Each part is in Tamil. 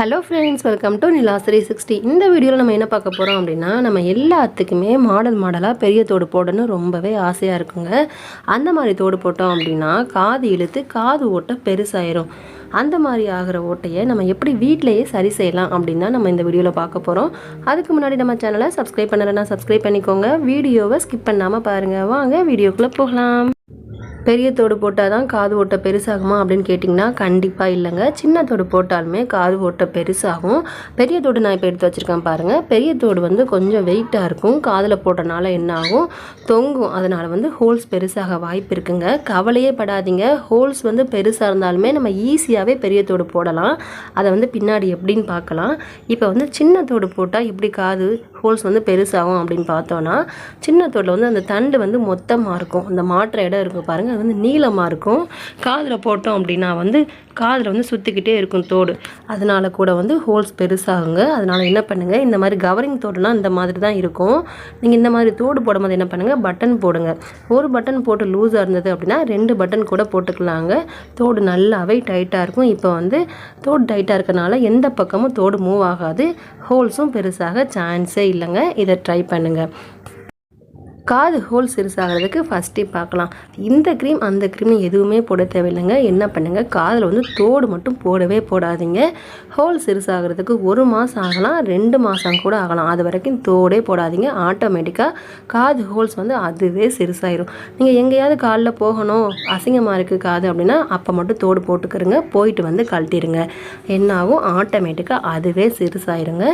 Hello friends welcome to Nilasari sixty இந்த வீடியோவில் நம்ம என்ன பார்க்க போகிறோம் அப்படின்னா நம்ம எல்லாத்துக்குமே மாடல் மாடலாக பெரிய தோடு போடணும்னு ரொம்பவே ஆசையாக இருக்குங்க. அந்த மாதிரி தோடு போட்டோம் அப்படின்னா காது இழுத்து காது ஓட்டை பெருசாயிரும். அந்த மாதிரி ஆகிற ஓட்டையை நம்ம எப்படி வீட்டிலேயே சரி செய்யலாம் அப்படின்னு தான் நம்ம இந்த வீடியோவில் பார்க்க போகிறோம் அதுக்கு முன்னாடி நம்ம சேனலை சப்ஸ்கிரைப் பண்ணலைன்னா சப்ஸ்கிரைப் பண்ணிக்கோங்க. வீடியோவை ஸ்கிப் பண்ணாமல் பாருங்கள் வாங்க வீடியோக்குள்ளே போகலாம். பெரிய தோடு போட்டால் தான் காது ஓட்டை பெருசாகுமா அப்படின்னு கேட்டிங்கன்னா கண்டிப்பாக இல்லைங்க. சின்ன தோடு போட்டாலுமே காது ஓட்டை பெருசாகும். பெரிய தோடு நான் இப்போ எடுத்து வச்சுருக்கேன் பாருங்கள் பெரிய தோடு வந்து கொஞ்சம் வெயிட்டாக இருக்கும். காதில் போட்டனால என்ன ஆகும்? தொங்கும். அதனால் வந்து ஹோல்ஸ் பெருசாக வாய்ப்பு இருக்குங்க. கவலையே படாதீங்க. ஹோல்ஸ் வந்து பெருசாக இருந்தாலுமே நம்ம ஈஸியாகவே பெரிய தோடு போடலாம். அதை வந்து பின்னாடி எப்படின்னு பார்க்கலாம். இப்போ வந்து சின்ன தோடு போட்டால் இப்படி காது ஹோல்ஸ் வந்து பெருசாகும் அப்படின்னு பார்த்தோன்னா சின்ன தோட்டில் வந்து அந்த தண்டு வந்து மொத்தமாக இருக்கும். அந்த மாற்ற இடம் இருக்கும் பாருங்கள் அது வந்து நீளமாக இருக்கும். காதில் போட்டோம் அப்படின்னா வந்து காதில் வந்து சுற்றிக்கிட்டே இருக்கும் தோடு. அதனால கூட வந்து ஹோல்ஸ் பெருசாகுங்க. அதனால் என்ன பண்ணுங்கள் இந்த மாதிரி கவரிங் தோடுலாம் இந்த மாதிரி தான் இருக்கும். நீங்கள் இந்த மாதிரி தோடு போடும்போது என்ன பண்ணுங்கள் பட்டன் போடுங்க. ஒரு பட்டன் போட்டு லூஸாக இருந்தது அப்படின்னா ரெண்டு பட்டன் கூட போட்டுக்கலாங்க. தோடு நல்லாவே டைட்டாக இருக்கும். இப்போ வந்து தோடு டைட்டாக இருக்கனால எந்த பக்கமும் தோடு மூவ் ஆகாது. ஹோல்ஸும் பெருசாக சான்ஸே இல்லைங்க. இதை ட்ரை பண்ணுங்கள் காது ஹோல் சிறுசாகிறதுக்கு ஃபஸ்ட்டே பார்க்கலாம். இந்த க்ரீம் அந்த க்ரீம் எதுவுமே போட தேவையில்லைங்க. என்ன பண்ணுங்கள் காதில் வந்து தோடு மட்டும் போடவே போடாதீங்க. ஹோல் சிறுசாகிறதுக்கு ஒரு மாதம் ஆகலாம் ரெண்டு மாதம் கூட ஆகலாம். அது வரைக்கும் தோடே போடாதீங்க. ஆட்டோமேட்டிக்காக காது ஹோல்ஸ் வந்து அதுவே சிறுசாயிரும். நீங்கள் எங்கேயாவது காலில் போகணும் அசிங்கமாக இருக்குது காது அப்படின்னா அப்போ மட்டும் தோடு போட்டுக்கிறங்க போயிட்டு வந்து கழட்டிடுங்க என்னாகும் ஆட்டோமேட்டிக்காக அதுவே சிறுசாயிருங்க.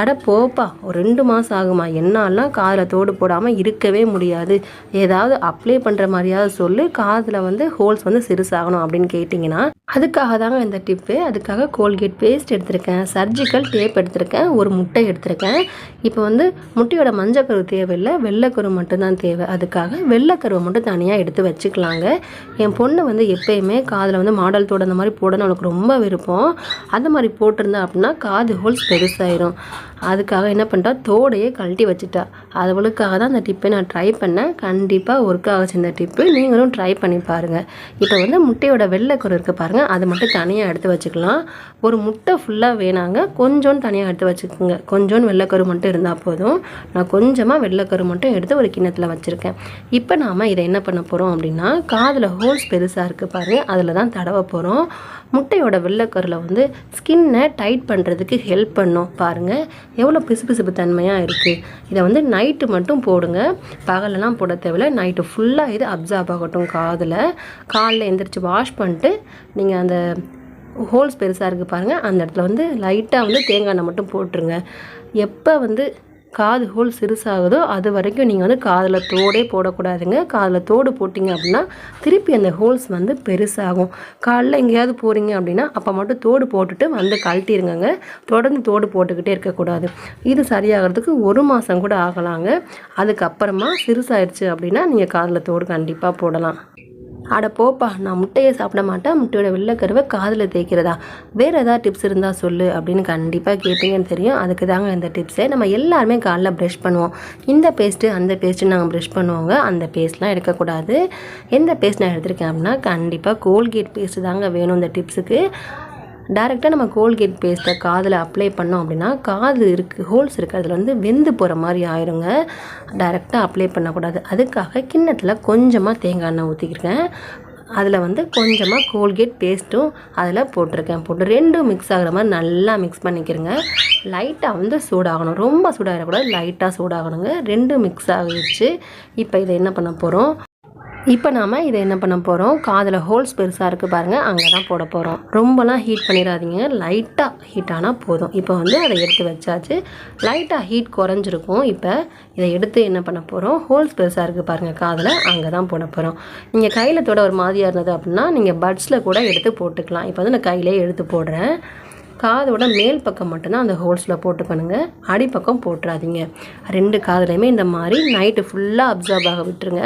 அட போப்பா ஒரு ரெண்டு மாதம் ஆகுமா? என்னாலாம் காதில் தோடு போடாமல் இருக்கவே முடியாது. ஏதாவது அப்ளை பண்ணுற மாதிரியாவது சொல்லு. காதில் வந்து ஹோல்ஸ் வந்து சிறுசாகணும் அப்படின்னு கேட்டிங்கன்னா அதுக்காக தாங்க இந்த டிப்பு அதுக்காக கோல்கேட் பேஸ்ட் எடுத்திருக்கேன். சர்ஜிக்கல் டேப் எடுத்திருக்கேன். ஒரு முட்டை எடுத்திருக்கேன். இப்போ வந்து முட்டையோட மஞ்சக்கரு தேவையில்லை. வெள்ளைக்கரு மட்டும்தான் தேவை. அதுக்காக வெள்ளைக்கருவை மட்டும் தனியாக எடுத்து வச்சுக்கலாங்க. என் பொண்ணு வந்து எப்பயுமே காதில் வந்து மாடல் தோடு அந்த மாதிரி போடணும். அவளுக்கு ரொம்ப விருப்பம். அந்த மாதிரி போட்டிருந்தா அப்படின்னா காது ஹோல்ஸ் பெருசாயிரும். அதுக்காக என்ன பண்ணிட்டா தோடையே கழட்டி வச்சுட்டா. அவளுக்காக தான் அந்த டிப்பை நான் ட்ரை பண்ணேன். கண்டிப்பாக ஒர்க் ஆகுச்சு இந்த டிப்பு நீங்களும் ட்ரை பண்ணி பாருங்கள் இப்போ வந்து முட்டையோட வெள்ளைக்கரு இருக்குது பாருங்கள் அது மட்டும் தனியாக எடுத்து வச்சுக்கலாம். ஒரு முட்டை ஃபுல்லாக வேணாங்க. கொஞ்சோன்னு தனியாக எடுத்து வச்சுக்கோங்க. கொஞ்சோன்னு வெள்ளைக்கரு மட்டும் இருந்தால் போதும். நான் கொஞ்சமாக வெள்ளைக்கரு மட்டும் எடுத்து ஒரு கிண்ணத்தில் வச்சுருக்கேன். இப்போ நாம் இதை என்ன பண்ண போகிறோம் அப்படின்னா காதில் ஹோல்ஸ் பெருசாக இருக்குது பாருங்கள் அதில் தான் தடவை போகிறோம் முட்டையோட வெள்ளைக்கரில் வந்து ஸ்கின்னை டைட் பண்ணுறதுக்கு ஹெல்ப் பண்ணும் பாருங்கள் எவ்வளோ பிசுபிசுப்பு தன்மையாக இருக்குது இதை வந்து நைட்டு மட்டும் போடுங்க. பகலெல்லாம் போட தேவையில்ல. நைட்டு ஃபுல்லாக இது அப்சார்ப் ஆகட்டும் காதில். காலில் எந்திரிச்சு வாஷ் பண்ணிட்டு நீங்கள் அந்த ஹோல்ஸ் பெருசாக இருக்குது பாருங்கள் அந்த இடத்துல வந்து லைட்டாக வந்து தேங்காய் எண்ணெய் மட்டும் போட்டுருங்க. எப்போ வந்து காது ஹோல் சிறுசாகுதோ அது வரைக்கும் நீங்கள் வந்து காதில் தோடே போடக்கூடாதுங்க. காதில் தோடு போட்டிங்க அப்படின்னா திருப்பி அந்த ஹோல்ஸ் வந்து பெருசாகும். காலைல எங்கேயாவது போகிறீங்க அப்படின்னா அப்போ மட்டும் தோடு போட்டுட்டு வந்து கழட்டிருங்கங்க. தொடர்ந்து தோடு போட்டுக்கிட்டே இருக்கக்கூடாது. இது சரியாகிறதுக்கு ஒரு மாதம் கூட ஆகலாங்க. அதுக்கப்புறமா சிறுசாயிடுச்சு அப்படின்னா நீங்கள் காதில் தோடு கண்டிப்பாக போடலாம். அட போப்பா நான் முட்டையை சாப்பிட மாட்டேன். முட்டையோட வெள்ளைக்கருவை காதில் தேய்க்கிறதா? வேறு ஏதாவது டிப்ஸ் இருந்தால் சொல்லு அப்படின்னு கண்டிப்பாக கேட்பீங்கன்னு தெரியும். அதுக்கு தாங்க இந்த டிப்ஸே நம்ம எல்லாருமே காலைல ப்ரஷ் பண்ணுவோம். இந்த பேஸ்ட்டு அந்த பேஸ்ட்டு நாங்கள் ப்ரஷ் பண்ணுவோங்க. அந்த பேஸ்ட்லாம் எடுக்கக்கூடாது. எந்த பேஸ்ட் நான் எடுத்திருக்கேன் அப்படின்னா கண்டிப்பாக கோல்கேட் பேஸ்ட்டு தாங்க வேணும் இந்த டிப்ஸுக்கு டேரெக்டாக நம்ம கோல்கேட் பேஸ்ட்டை காதில் அப்ளை பண்ணோம் அப்படின்னா காது இருக்குது ஹோல்ஸ் இருக்குது அதில் வந்து வெந்து போகிற மாதிரி ஆயிருங்க. டேரெக்டாக அப்ளை பண்ணக்கூடாது. அதுக்காக கிண்ணத்தில் கொஞ்சமாக தேங்காய் எண்ணெய் ஊற்றிக்கிருக்கேன் அதில் வந்து கொஞ்சமாக கோல்கேட் பேஸ்ட்டும் அதில் போட்டிருக்கேன். போட்டு ரெண்டும் மிக்ஸ் ஆகிற மாதிரி நல்லா மிக்ஸ் பண்ணிக்கிறேங்க லைட்டாக வந்து சூடாகணும். ரொம்ப சூடாகிடக்கூடாது லைட்டாக சூடாகணுங்க. ரெண்டும் மிக்ஸ் ஆகிடுச்சு. இப்போ இதை என்ன பண்ண போகிறோம் இப்போ நாம் இதை என்ன பண்ண போகிறோம் காதில் ஹோல்ஸ் பெருசாக இருக்குது பாருங்கள் அங்கே தான் போட போகிறோம் ரொம்பலாம் ஹீட் பண்ணிடாதீங்க. லைட்டாக ஹீட் ஆனால் போதும். இப்போ வந்து அதை எடுத்து வச்சாச்சு. லைட்டாக ஹீட் குறைஞ்சிருக்கும். இப்போ இதை எடுத்து என்ன பண்ண போகிறோம் ஹோல்ஸ் பெருசாக இருக்குது பாருங்கள் காதில். அங்கே தான் போட போகிறோம் நீங்கள் கையில் தொட ஒரு மாதிரியாக இருந்தது அப்படின்னா நீங்கள் பட்ஸில் கூட எடுத்து போட்டுக்கலாம். இப்போ வந்து நான் கையிலே எடுத்து போடுறேன். காதோட மேல் பக்கம் மட்டும்தான் அந்த ஹோல்ஸில் போட்டுக்கணுங்க. அடிப்பக்கம் போட்டுறாதீங்க. ரெண்டு காதுலையுமே இந்த மாதிரி நைட்டு ஃபுல்லாக அப்சர்வ் ஆக விட்டுருங்க.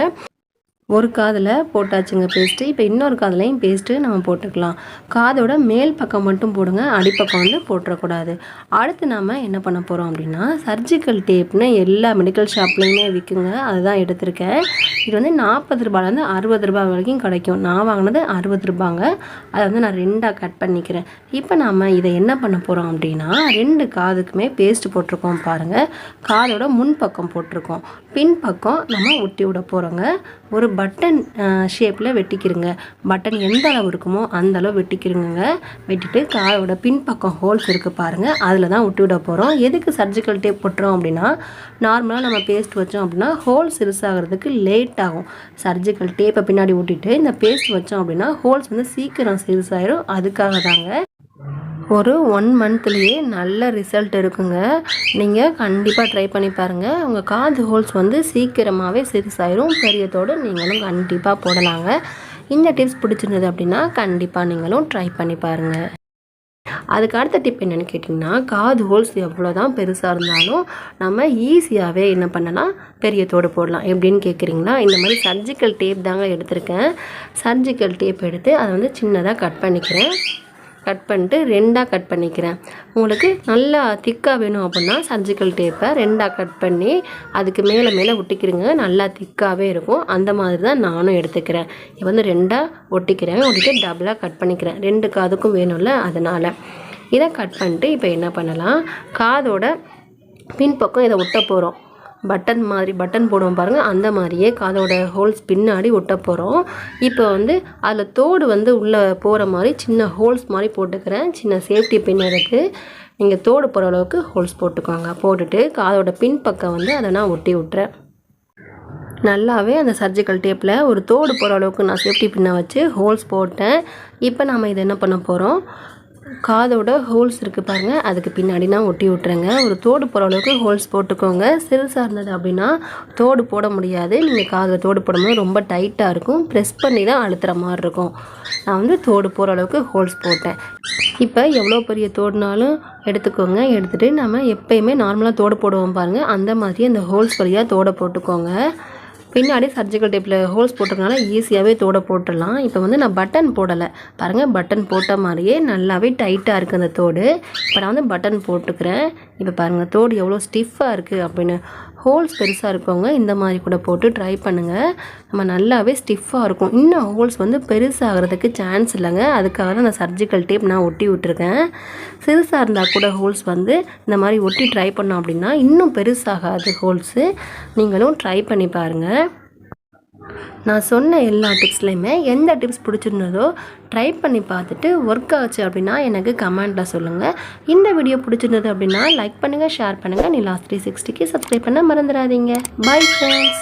ஒரு காதில் போட்டாச்சுங்க பேஸ்ட்டு இப்போ இன்னொரு காதலையும் பேஸ்ட்டு நம்ம போட்டுக்கலாம். காதோட மேல் பக்கம் மட்டும் போடுங்க அடிப்பக்கம் வந்து போட்டுறக்கூடாது. அடுத்து நாம் என்ன பண்ண போகிறோம் அப்படின்னா சர்ஜிக்கல் டேப்னு எல்லா மெடிக்கல் ஷாப்லேயுமே விற்குங்க அதுதான் எடுத்திருக்கேன். இது வந்து நாற்பது ரூபாயிலேருந்து அறுபது ரூபாய் வரைக்கும் கிடைக்கும். நான் வாங்கினது அறுபது ரூபாங்க. அதை வந்து நான் ரெண்டாக கட் பண்ணிக்கிறேன். இப்போ நாம் இதை என்ன பண்ண போகிறோம் அப்படின்னா ரெண்டு காதுக்குமே பேஸ்ட் போட்டிருக்கோம் பாருங்கள் காதோட முன் பக்கம் போட்டிருக்கோம். பின்பக்கம் நம்ம ஒட்டி விட போகிறோங்க ஒரு பட்டன் ஷேப்பில் வெட்டிக்கிறங்க பட்டன் எந்த அளவு இருக்குமோ அந்த அளவு வெட்டிக்கிறங்க வெட்டிட்டு காரோட பின்பக்கம் ஹோல்ஸ் இருக்குது பாருங்கள் அதில் தான் விட்டு விட போகிறோம் எதுக்கு சர்ஜிக்கல் டேப் போட்டுறோம் அப்படின்னா நார்மலாக நம்ம பேஸ்ட் வச்சோம் அப்படின்னா ஹோல்ஸ் சிறுசாகிறதுக்கு லேட் ஆகும். சர்ஜிக்கல் டேப்பை பின்னாடி விட்டுட்டு இந்த பேஸ்ட் வச்சோம் அப்படின்னா ஹோல்ஸ் வந்து சீக்கிரம் சிறுசாயிரும். அதுக்காக தாங்க ஒரு ஒன் மந்த்லேயே நல்ல ரிசல்ட் இருக்குங்க நீங்கள் கண்டிப்பாக ட்ரை பண்ணி பாருங்கள் உங்கள் காது ஹோல்ஸ் வந்து சீக்கிரமாகவே சிறுசாயிரும். பெரியத்தோடு நீங்களும் கண்டிப்பாக போடலாங்க. இந்த டிப்ஸ் பிடிச்சிருந்தது அப்படின்னா கண்டிப்பாக நீங்களும் ட்ரை பண்ணி பாருங்கள் அதுக்கு அடுத்த டிப் என்னென்னு கேட்டிங்கன்னா காது ஹோல்ஸ் எவ்வளோ தான் பெருசாக இருந்தாலும் நம்ம ஈஸியாகவே என்ன பண்ணலாம்? பெரிய தோடு போடலாம். எப்படின்னு கேட்குறீங்களா இந்த மாதிரி சர்ஜிக்கல் டேப் தாங்க எடுத்திருக்கேன். சர்ஜிக்கல் டேப் எடுத்து அதை வந்து சின்னதாக கட் பண்ணிக்கிறேன். கட் பண்ணிட்டு ரெண்டாக கட் பண்ணிக்கிறேன். உங்களுக்கு நல்லா திக்காக வேணும் அப்படின்னா சர்ஜிக்கல் டேப்பை ரெண்டாக கட் பண்ணி அதுக்கு மேலே மேலே ஒட்டிக்கிறேங்க நல்லா திக்காகவே இருக்கும். அந்த மாதிரி தான் நானும் எடுத்துக்கிறேன். இப்போ வந்து ரெண்டாக ஒட்டிக்கிறேன். ஒட்டிட்டு டபுளாக கட் பண்ணிக்கிறேன். ரெண்டு காதுக்கும் வேணும்ல அதனால். இதை கட் பண்ணிட்டு இப்போ என்ன பண்ணலாம்? காதோட பின்பக்கம் இதை ஒட்ட போகிறோம் பட்டன் மாதிரி பட்டன் போடுவோம் பாருங்கள் அந்த மாதிரியே காதோட ஹோல்ஸ் பின்னாடி ஒட்ட போகிறோம் இப்போ வந்து அதில் தோடு வந்து உள்ளே போகிற மாதிரி சின்ன ஹோல்ஸ் மாதிரி போட்டுக்கிறேன். சின்ன சேஃப்டி பின் இருக்குது நீங்கள் தோடு போகிற அளவுக்கு ஹோல்ஸ் போட்டுக்கோங்க. போட்டுட்டு காதோட பின்பக்கம் வந்து அதை நான் ஒட்டி விட்றேன் நல்லாவே அந்த சர்ஜிக்கல் டேப்பில் ஒரு தோடு போகிற அளவுக்கு நான் சேஃப்டி பின்னை வச்சு ஹோல்ஸ் போட்டேன். இப்போ நாம் இதை என்ன பண்ண போகிறோம் காதோட ஹோல்ஸ் இருக்குது பாருங்கள் அதுக்கு பின்னாடி நான் ஒட்டி விட்ருங்க ஒரு தோடு போகிற அளவுக்கு ஹோல்ஸ் போட்டுக்கோங்க. சிறுசாக இருந்தது அப்படின்னா தோடு போட முடியாது. நீங்கள் காதில் தோடு போடும்போது ரொம்ப டைட்டாக இருக்கும். ப்ரெஸ் பண்ணி தான் அழுத்துற மாதிரி இருக்கும். நான் வந்து தோடு போகிற அளவுக்கு ஹோல்ஸ் போட்டேன். இப்போ எவ்வளோ பெரிய தோடுனாலும் எடுத்துக்கோங்க. எடுத்துகிட்டு நம்ம எப்போயுமே நார்மலாக தோடு போடுவோம் பாருங்கள் அந்த மாதிரி அந்த ஹோல்ஸ் வழியாக தோடை போட்டுக்கோங்க. பின்னாடி சர்ஜிக்கல் டேப்பில் ஹோல்ஸ் போட்டிருக்கனால ஈஸியாகவே தோடை போட்டுடலாம். இப்போ வந்து நான் பட்டன் போடலை. பாருங்கள் பட்டன் போட்ட மாதிரியே நல்லாவே டைட்டாக இருக்குது அந்த தோடு. இப்போ நான் வந்து பட்டன் போட்டுக்கிறேன். இப்போ பாருங்கள் தோடு எவ்வளோ ஸ்டிஃபாக இருக்குது அப்படின்னு ஹோல்ஸ் பெருசாக இருக்கவங்க இந்த மாதிரி கூட போட்டு ட்ரை பண்ணுங்கள் நம்ம நல்லாவே ஸ்டிஃபாக இருக்கும். இன்னும் ஹோல்ஸ் வந்து பெருசாகிறதுக்கு சான்ஸ் இல்லைங்க. அதுக்காக தான் அந்த சர்ஜிக்கல் டேப் நான் ஒட்டி விட்டுருக்கேன். சிறுசாக இருந்தால் கூட ஹோல்ஸ் வந்து இந்த மாதிரி ஒட்டி ட்ரை பண்ணோம் அப்படின்னா இன்னும் பெருசாகாது ஹோல்ஸு. நீங்களும் ட்ரை பண்ணி பாருங்கள் நான் சொன்ன எல்லா டிப்ஸ்லையுமே எந்த டிப்ஸ் பிடிச்சிருந்ததோ ட்ரை பண்ணி பார்த்துட்டு ஒர்க் ஆச்சு அப்படின்னா எனக்கு கமெண்ட்டில் சொல்லுங்கள் இந்த வீடியோ பிடிச்சிருந்தது அப்படின்னா லைக் பண்ணுங்கள் ஷேர் பண்ணுங்கள் நிலாஸ் லாஸ்ட் த்ரீ சிக்ஸ்டிக்கு சப்ஸ்கிரைப் பண்ண மறந்துடாதீங்க. Bye friends